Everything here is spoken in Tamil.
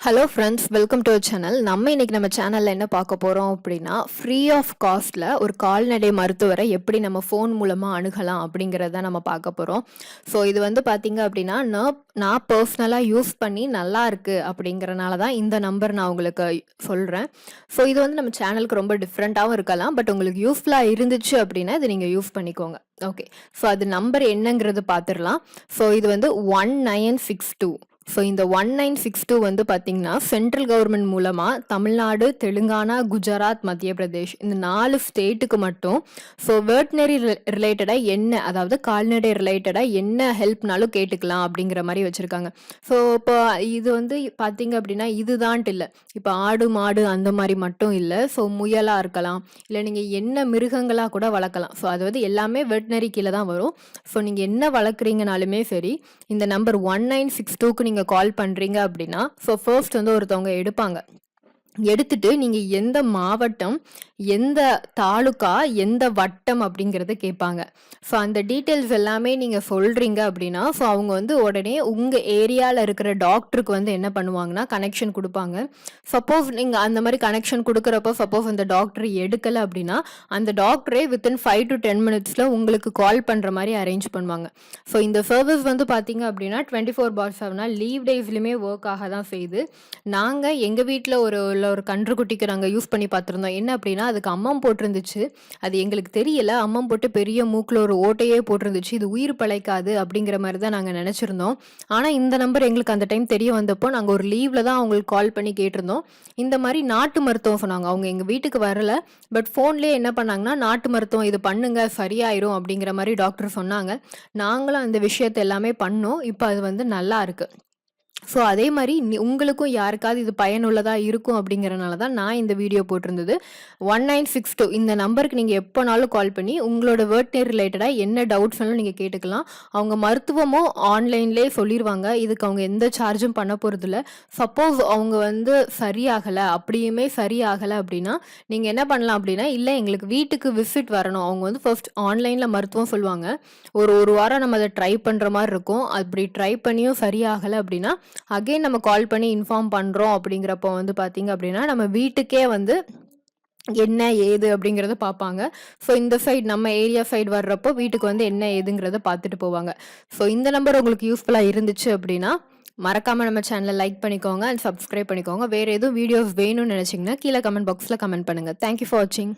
Hello friends welcome to channel நம்ம இன்னைக்கு நம்ம சேனலில் என்ன பார்க்க போகிறோம் அப்படின்னா ஃப்ரீ ஆஃப் காஸ்ட்டில் ஒரு கால்நடை மருத்துவரை எப்படி நம்ம ஃபோன் மூலமாக அணுகலாம் அப்படிங்கிறத நம்ம பார்க்க போகிறோம் ஸோ இது வந்து பார்த்தீங்க அப்படின்னா நான் நான் பர்சனலாக யூஸ் பண்ணி நல்லா இருக்குது அப்படிங்கிறனால தான் இந்த நம்பர் நான் உங்களுக்கு சொல்கிறேன் ஸோ இது வந்து நம்ம சேனலுக்கு ரொம்ப டிஃப்ரெண்ட்டாகவும் இருக்கலாம். பட் உங்களுக்கு யூஸ்ஃபுல்லாக இருந்துச்சு அப்படின்னா இதை நீங்கள் யூஸ் பண்ணிக்கோங்க. ஓகே ஸோ அது நம்பர் என்னங்கிறது பார்த்துடலாம் ஸோ இது வந்து one nine six two so இந்த ஒன் நைன் சிக்ஸ் டூ வந்து பார்த்தீங்கன்னா சென்ட்ரல் கவர்மெண்ட் மூலமாக தமிழ்நாடு தெலுங்கானா குஜராத் மத்திய பிரதேஷ் இந்த நாலு ஸ்டேட்டுக்கு மட்டும் ஸோ வேர்ட்னரி ரிலேட்டடாக என்ன அதாவது கால்நடை ரிலேட்டடாக என்ன ஹெல்ப்னாலும் கேட்டுக்கலாம் அப்படிங்கிற மாதிரி வச்சுருக்காங்க. ஸோ இப்போ இது வந்து பார்த்தீங்க அப்படின்னா இதுதான்ட்டு இல்லை. இப்போ ஆடு மாடு அந்த மாதிரி மட்டும் இல்லை. ஸோ முயலாக இருக்கலாம். இல்லை நீங்கள் என்ன மிருகங்களாக கூட வளர்க்கலாம். ஸோ அது வந்து எல்லாமே வெட்னரி கீழே தான் வரும். ஸோ நீங்கள் என்ன வளர்க்குறீங்கனாலுமே சரி இந்த நம்பர் ஒன் நைன் சிக்ஸ் டூக்கு நீங்கள் நீங்கள் கால் பண்ணுறீங்க அப்படின்னா ஸோ ஃபர்ஸ்ட் வந்து ஒருத்தவங்க எடுப்பாங்க. எடுத்துட்டு நீங்கள் எந்த மாவட்டம் எந்த தாலுக்கா எந்த வட்டம் அப்படிங்கிறத கேட்பாங்க ஸோ அந்த டீட்டெயில்ஸ் எல்லாமே நீங்கள் சொல்கிறீங்க அப்படின்னா ஸோ அவங்க வந்து உடனே உங்கள் ஏரியாவில் இருக்கிற டாக்டருக்கு வந்து என்ன பண்ணுவாங்கன்னா கனெக்ஷன் கொடுப்பாங்க. சப்போஸ் நீங்கள் அந்த மாதிரி கனெக்ஷன் கொடுக்குறப்போ சப்போஸ் அந்த டாக்டர் எடுக்கலை அப்படின்னா அந்த டாக்டரே வித்தின் ஃபைவ் டு டென் மினிட்ஸில் உங்களுக்கு கால் பண்ணுற மாதிரி அரேஞ்ச் பண்ணுவாங்க. ஸோ இந்த சர்வீஸ் வந்து பார்த்தீங்க அப்படின்னா டுவெண்ட்டி ஃபோர் பார் செவனாக லீவ் டேஸ்லையுமே ஒர்க் ஆக தான் செய்யுது நாங்கள் எங்கள் வீட்டில் ஒரு ஒரு கன்றுக்குட்டிக்கு நாங்கள் யூஸ் பண்ணி பார்த்துருந்தோம். என்ன அப்படின்னா அதுக்கு அம்மம் போட்டிருந்துச்சு. அது எங்களுக்கு தெரியல. அம்மம் போட்டு பெரிய மூக்கில் ஒரு ஓட்டையே போட்டிருந்துச்சு. இது உயிர் பழைக்காது அப்படிங்கிற மாதிரி தான் நாங்கள் நினச்சிருந்தோம். ஆனால் இந்த நம்பர் எங்களுக்கு அந்த டைம் தெரிய வந்தப்போ நாங்கள் ஒரு லீவில் தான் அவங்களுக்கு கால் பண்ணி கேட்டிருந்தோம். இந்த மாதிரி நாட்டு மருத்துவம் சொன்னாங்க. அவங்க எங்கள் வீட்டுக்கு வரல. பட் ஃபோன்லேயே என்ன பண்ணாங்கன்னா நாட்டு மருத்துவம் இது பண்ணுங்க சரியாயிரும் அப்படிங்கிற மாதிரி டாக்டர் சொன்னாங்க. நாங்களும் அந்த விஷயத்தை எல்லாமே பண்ணோம். இப்போ அது வந்து நல்லா இருக்குது ஸோ அதே மாதிரி உங்களுக்கும் யாருக்காவது இது பயனுள்ளதாக இருக்கும் அப்படிங்கிறனால தான் நான் இந்த வீடியோ போட்டிருந்தது. ஒன் நைன் சிக்ஸ் டூ இந்த நம்பருக்கு நீங்கள் எப்போனாலும் கால் பண்ணி உங்களோட வேர்ட்னேர் ரிலேட்டடாக என்ன டவுட்ஸ் வேணாலும் நீங்கள் கேட்டுக்கலாம். அவங்க மருத்துவமும் ஆன்லைன்லேயே சொல்லிடுவாங்க இதுக்கு அவங்க எந்த சார்ஜும் பண்ண போகிறதில்ல சப்போஸ் அவங்க வந்து சரியாகலை அப்படியுமே சரியாகலை அப்படின்னா நீங்கள் என்ன பண்ணலாம் அப்படின்னா இல்லை எங்களுக்கு வீட்டுக்கு விசிட் வரணும். அவங்க வந்து ஃபர்ஸ்ட் ஆன்லைனில் மருத்துவம் சொல்லுவாங்க. ஒரு ஒரு வாரம் நம்ம அதை ட்ரை பண்ணுற மாதிரி இருக்கும். அப்படி ட்ரை பண்ணியும் சரியாகலை அப்படின்னா அகெயின் நம்ம கால் பண்ணி இன்ஃபார்ம் பண்ணுறோம் அப்படிங்கிறப்போ வந்து பார்த்திங்க அப்படின்னா நம்ம வீட்டுக்கே வந்து என்ன ஏது அப்படிங்கிறத பார்ப்பாங்க ஸோ இந்த சைடு நம்ம ஏரியா சைடு வர்றப்போ வீட்டுக்கு வந்து என்ன ஏதுங்கிறத பார்த்துட்டு போவாங்க. ஸோ இந்த நம்பர் உங்களுக்கு யூஸ்ஃபுல்லாக இருந்துச்சு அப்படின்னா மறக்காமல் நம்ம சேனலை லைக் பண்ணிக்கோங்க அண்ட் சப்ஸ்கிரைப் பண்ணிக்கோங்க. வேறு எதுவும் வீடியோஸ் வேணும்னு நினச்சிங்கன்னா கீழே கமெண்ட் பாக்ஸில் கமெண்ட் பண்ணுங்கள் தேங்க்யூ ஃபார் வாட்சிங்